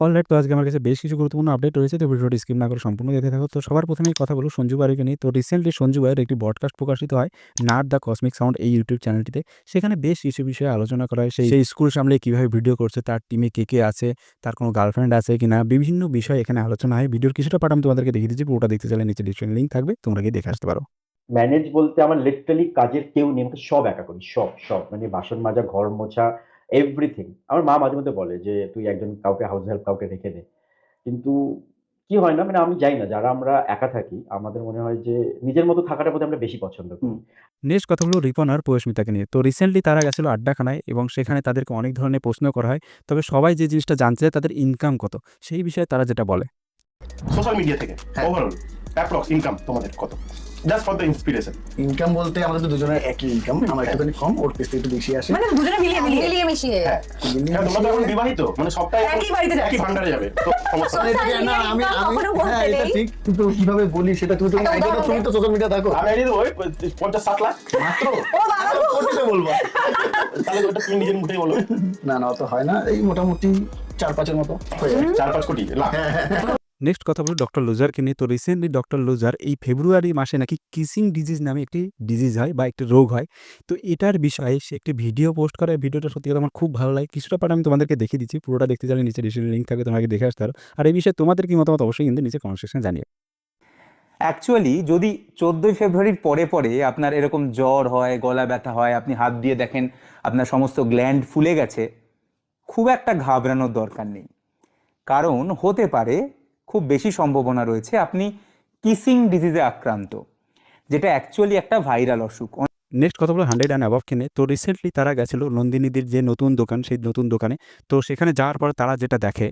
Alright তো আজকে আমার কাছে বেশ কিছু গুরুত্বপূর্ণ আপডেট রয়েছে তো ভিডিওটি স্কিপ না করে সম্পূর্ণ দেখতে থাকো। তো সবার প্রথমেই কথা বলব সঞ্জু বারিকে নিয়ে। তো রিসেন্টলি সঞ্জু বারের একটি ব্রডকাস্ট প্রকাশিত হয় নাট দ্য কসমিক সাউন্ড এই ইউটিউব চ্যানেলটিতে সেখানে বেশ কিছু বিষয়ে আলোচনা করা হয়। সেই স্কুল সামলে কীভাবে ভিডিও করছে তার টিমে কে কে আছে তার কোনো গার্লফ্রেন্ড আছে কিনা বিভিন্ন বিষয় এখানে আলোচনা হয়। ভিডিওর কিছুটা পার্ট আমি তোমাদেরকে দেখিয়ে দিচ্ছি পুরোটা দেখতে চাইলে নিচে ডিসক্রিপশন লিঙ্ক থাকবে তোমরা গিয়ে দেখে আসতে পারো। ম্যানেজ বলতে আমার লিটারালি কাজের কেউ নেই আমাকে সব একা করি সব সব। মানে বাসন মাজা ঘর মোছা এভরিথিং আমার মা মাঝে মধ্যে বলে যে তুই একজন কাউকে হাউস হেল্প কাউকে রেখে দে। কিন্তু কি হয় না মানে আমি যাই না। যারা আমরা একা থাকি আমাদের মনে হয় যে নিজের মতো থাকাটা বোধহয় আমরা বেশি পছন্দ করি। নেক্সট কথা হলো রিপন আর পয়স্মিতাকে নিয়ে। তো রিসেন্টলি তারা গেছিল আড্ডাখানায় এবং সেখানে তাদেরকে অনেক ধরনের প্রশ্ন করা হয়। তবে সবাই যে জিনিসটা জানতে চায় তাদের ইনকাম কত? সেই বিষয়ে তারা যেটা বলে। সোশ্যাল মিডিয়া থেকে ওভারঅল অ্যাপ্রক্স ইনকাম তোমাদের কত? Just for the inspiration income বলতে আমাদের তো দুজনের একই ইনকাম আমার একটুখানি কম ওর থেকে একটু বেশি আসে। মানে দুজনে মিলিয়ে মিলিয়ে। মিলিয়ে মিশিয়ে। হ্যাঁ হ্যাঁ, তোমরা তো এখন বিবাহিত মানে সবটাই একই বাড়িতে একই ভান্ডারে যাবে তো সমস্যা না, আমি আমি হ্যাঁ এটা ঠিক কিন্তু কীভাবে বলি সেটা তুমি তো আইডিয়া তুমি তো সোশ্যাল মিডিয়া থাকো আমি আইডিয়া দেবো ওই পঞ্চাশ ষাট লাখ। মাত্র? ও বাবা। কোটিতে বলব? তাহলে ওটা তুমি নিজের মুখেই বলো। না না অত হয় না। এই মোটামুটি চার পাঁচের মতো চার পাঁচ কোটি লাখ। নেক্সট কথা বলি ডক্টর লুজারকে নিয়ে। তো রিসেন্টলি ডক্টর লুজার এই ফেব্রুয়ারি মাসে নাকি কিসিং ডিজিজ নামে একটি ডিজিজ হয় বা একটি রোগ হয়। তো এটার বিষয়ে সে একটি ভিডিও পোস্ট করে। ভিডিওটা সত্যি কথা আমার খুব ভালো লাগে। কিছুটা পার্ট আমি তোমাদেরকে দেখিয়ে দিচ্ছি। পুরোটা দেখতে চাইলে নিচে ডিসক্রিপশন লিঙ্ক থাকবে তোমাকে দেখে আসতে আর এই বিষয়ে তোমাদের কি মতামত অবশ্যই কিন্তু নিচে কমেন্ট সেকশনে জানিয়ে অ্যাকচুয়ালি যদি চোদ্দোই ফেব্রুয়ারির পরে পরে আপনার এরকম জ্বর হয়, গলা ব্যথা হয়, আপনি হাত দিয়ে দেখেন আপনার সমস্ত গ্ল্যান্ড ফুলে গেছে, খুব একটা ঘাবড়ানোর দরকার নেই। কারণ হতে পারে খুব বেশি সম্ভাবনা রয়েছে আপনি কিসিং ডিজিজে আক্রান্ত যেটা অ্যাকচুয়ালি একটা ভাইরাল অসুখ। নেক্সট কথা বলো হান্ড্রেড অ্যান্ড অ্যাবভ কিনে। তো রিসেন্টলি তারা গেছিল নন্দিনীদের যে নতুন দোকান সেই নতুন দোকানে। তো সেখানে যাওয়ার পর তারা যেটা দেখে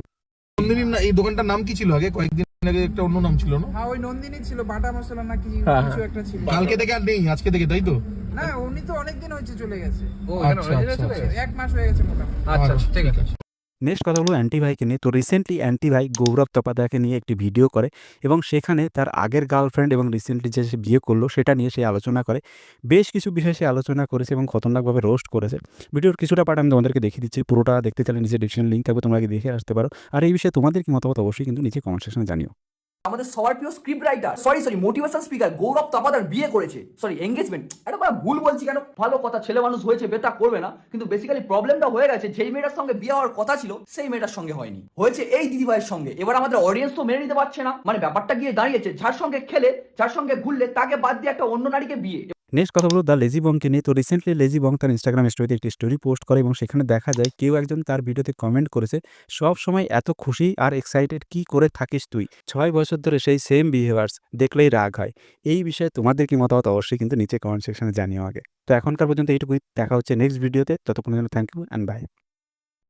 নন্দিনীর না এই দোকানটার নাম কি ছিল আগে? কয়েকদিন আগে একটা অন্য নাম ছিল না? হ্যাঁ ওই নন্দিনী ছিল বাটা মশলা না কি হ্যাঁ, কিছু একটা ছিল। কালকে থেকে আর নেই আজকে থেকে তাই তো? না উনি তো অনেকদিন হয়েছে চলে গেছে। আচ্ছা আচ্ছা আচ্ছা। এক মাস হয়ে গেছে মোটামুটি। আচ্ছা ঠিক আছে। নেক্সট কথা হলো অ্যান্টি ভাইকে নিয়ে। তো রিসেন্টলি অ্যান্টি ভাই গৌরব তপাদাকে নিয়ে একটি ভিডিও করে এবং সেখানে তার আগের গার্লফ্রেন্ড এবং রিসেন্টলি যে সে বিয়ে করল সেটা নিয়ে সে আলোচনা করে। বেশ কিছু বিষয়ে সে আলোচনা করেছে এবং খতরনাকভাবে রোস্ট করেছে। ভিডিওর কিছুটা পার্ট আমি তোমাদেরকে দেখিয়ে দিচ্ছি। পুরোটা দেখতে চাইলে নিজের ডিসিশন লিঙ্ক থাকবে, তোমরা দেখে আসতে পারো। আর এই বিষয়ে তোমাদের কি মতামত? অবশ্যই কিন্তু নিচে কমেন্ট সেকশনে জানিও। আমাদের সবার প্রিয় script writer sorry sorry motivation speaker Gourab Tapadar বিয়ে করেছে। সরি এঙ্গেজমেন্ট এটা মানে ভুল বলছি কেন? ভালো কথা, ছেলে মানুষ হয়েছে, বেটা করবে না। কিন্তু বেসিক্যালি প্রবলেমটা হয়ে গেছে, যেই মেয়েটার সঙ্গে বিয়ে হওয়ার কথা ছিল, সেই মেয়েটার সঙ্গে হয়নি। হয়েছে এই দিদি ভাইয়ের সঙ্গে। এবার আমাদের অডিয়েন্স তো মেনে নিতে পারছে না। মানে ব্যাপারটা গিয়ে দাঁড়িয়েছে, যার সঙ্গে খেলে, যার সঙ্গে ঘুরলে, তাকে বাদ দিয়ে একটা অন্য নারীকে বিয়ে। নেক্সট কথা বলো দ্য লেজি বংকে নিয়ে। তো রিসেন্টলি লেজি বং তার ইনস্টাগ্রাম স্টোরিতে একটি স্টোরি পোস্ট করে এবং সেখানে দেখা যায় কেউ একজন তার ভিডিওতে কমেন্ট করেছে, সব সময় এত খুশি আর এক্সাইটেড কি করে থাকিস তুই? ছয় বছর ধরে সেই সেম বিহেভার্স দেখলেই রাগ হয়। এই বিষয়ে তোমাদের কি মতামত? অবশ্যই কিন্তু নিচে কমেন্ট সেকশনে জানিও আগে। তো এখনকার পর্যন্ত এইটুকুই। দেখা হচ্ছে নেক্সট ভিডিওতে ততক্ষণ থ্যাংক ইউ অ্যান্ড বাই